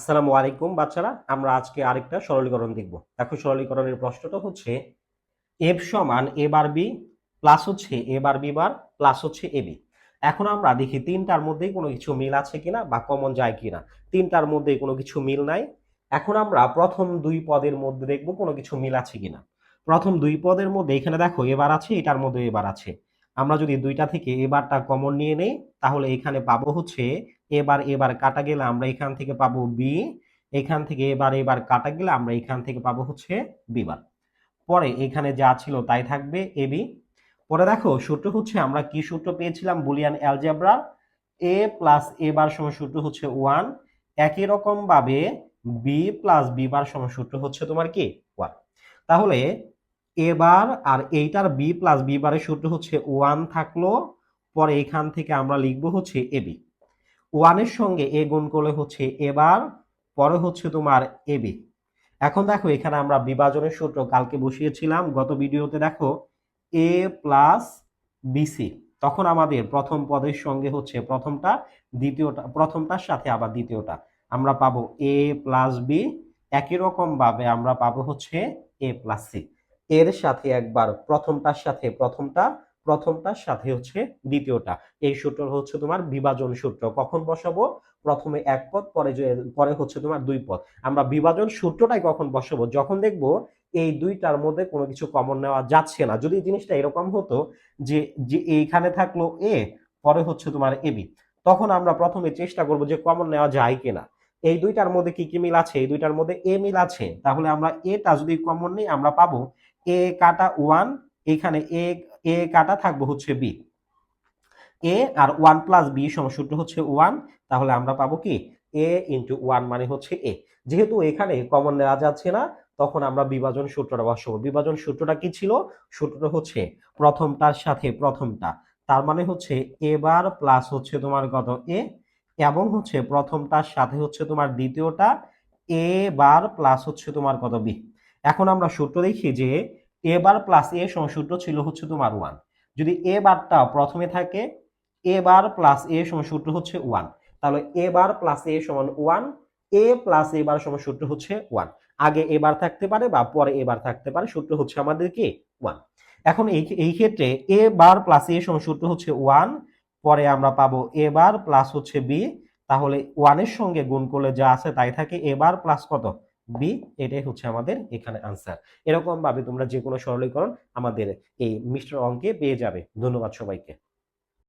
আসসালামু আলাইকুম বাচ্চারা, আমরা আজকে আরেকটা সরলীকরণ দেখব। দেখো সরলীকরণের প্রশ্নটা হচ্ছে এফ সমান এ বার বি প্লাস হচ্ছে এ বার বি বার প্লাস হচ্ছে এ বি। এখন আমরা দেখি তিনটার মধ্যেই কোনো কিছু মিল আছে কিনা বা কমন যায় কিনা। তিনটার মধ্যে কোনো কিছু মিল নাই। এখন আমরা প্রথম দুই পদের মধ্যে দেখব কোনো কিছু মিল আছে কিনা। প্রথম দুই পদের মধ্যে এখানে দেখো এবার আছে, এটার মধ্যে এবার আছে। আমরা যদি দুইটা থেকে এবারটা কমন নিয়ে নেই, তাহলে এখানে পাবো হচ্ছে এবার এবার কাটা গেলে আমরা এখান থেকে পাবো বি এখান থেকে এবার এবার কাটা গেলে আমরা এখান থেকে পাবো হচ্ছে বি বার। পরে এখানে যা ছিল তাই থাকবে এ বি পরে দেখো, সূত্র হচ্ছে আমরা কি সূত্র পেয়েছিলাম Boolean algebra A plus A bar সূত্র হচ্ছে ওয়ান একই রকম ভাবে বি প্লাস বি বার সমান সূত্র হচ্ছে তোমার কি? ওয়ান তাহলে এবার আর এইটার বি প্লাস বি বারের সূত্র হচ্ছে ওয়ান থাকল, পরে এখান থেকে আমরা লিখব হচ্ছে এবি ওয়ানের সঙ্গে এ গুণ করলে হচ্ছে এবার, পরে হচ্ছে তোমার এবি এখন দেখো, এখানে আমরা বিভাজনের সূত্র কালকে বসিয়েছিলাম, গত ভিডিওতে দেখো এ প্লাস বিসি তখন আমাদের প্রথম পদের সঙ্গে হচ্ছে প্রথমটা, দ্বিতীয়টা, প্রথমটার সাথে আবার দ্বিতীয়টা। আমরা পাবো এ প্লাস বি একই রকম ভাবে আমরা পাবো হচ্ছে এ প্লাস সি এর সাথে একবার প্রথমটার সাথে প্রথমটা, প্রথমটার সাথে হচ্ছে দ্বিতীয়টা। এই সূত্র হচ্ছে তোমার বিভাজন সূত্র। কখন বসাবো? প্রথমে এক পদ, পরে পরে হচ্ছে তোমার দুই পদ। আমরা বিভাজন সূত্রটাই কখন বসাবো? যখন দেখব এই দুইটার মধ্যে কোনো কিছু কমন নেওয়া যাচ্ছে না। যদি জিনিসটা এরকম হতো যে যে এইখানে থাকল এ, পরে হচ্ছে তোমার এবি তখন আমরা প্রথমে চেষ্টা করব যে কমন নেওয়া যায় কিনা। এই দুইটার মধ্যে কি কি মিল আছে? এই দুইটার মধ্যে এ মিল আছে। তাহলে আমরা এটা যদি কমন নিই, আমরা পাবো এ কাটা ওয়ান, এখানে এ এ কাটা থাকব হচ্ছে বি। এ আর ওয়ান প্লাস বি সূত্র হচ্ছে ওয়ান, তাহলে আমরা পাবো কি? এ ইন্টু ওয়ান মানে হচ্ছে এ। যেহেতু এখানে কমন নেওয়া যাচ্ছে না, তখন আমরা বিভাজন সূত্রটা বসাবো। বিভাজন সূত্রটা কি ছিল? সূত্রটা হচ্ছে প্রথমটার সাথে প্রথমটা। তার মানে হচ্ছে এবার প্লাস হচ্ছে তোমার কত? এ। এবং হচ্ছে প্রথমটার সাথে হচ্ছে তোমার দ্বিতীয়টা, এ বার প্লাস হচ্ছে তোমার কত? বি। এখন আমরা সূত্র দেখি যে এ বার প্লাস এ সূত্র ছিল হচ্ছে তোমার ওয়ান যদি এ বারটা প্রথমে থাকে এ বার প্লাস এ সূত্র হচ্ছে ওয়ান তাহলে এ বার প্লাস এ সমান ওয়ান এ প্লাস এ বার সমান সূত্র হচ্ছে ওয়ান আগে এবার থাকতে পারে বা পরে এবার থাকতে পারে, সূত্র হচ্ছে আমাদের কি ওয়ান এখন এই এই ক্ষেত্রে এ বার প্লাস এ সমান সূত্র হচ্ছে ওয়ান পরে আমরা পাবো এ বার প্লাস হচ্ছে বি তাহলে ওয়ানের সঙ্গে গুণ করলে যা আছে তাই থাকে এবার প্লাস কত? বি, এটাই হচ্ছে আমাদের এখানে আনসার এরকম ভাবে তোমরা যে কোনো সরলীকরণ আমাদের এই মিস্টার অঙ্কে পেয়ে যাবে। ধন্যবাদ সবাইকে।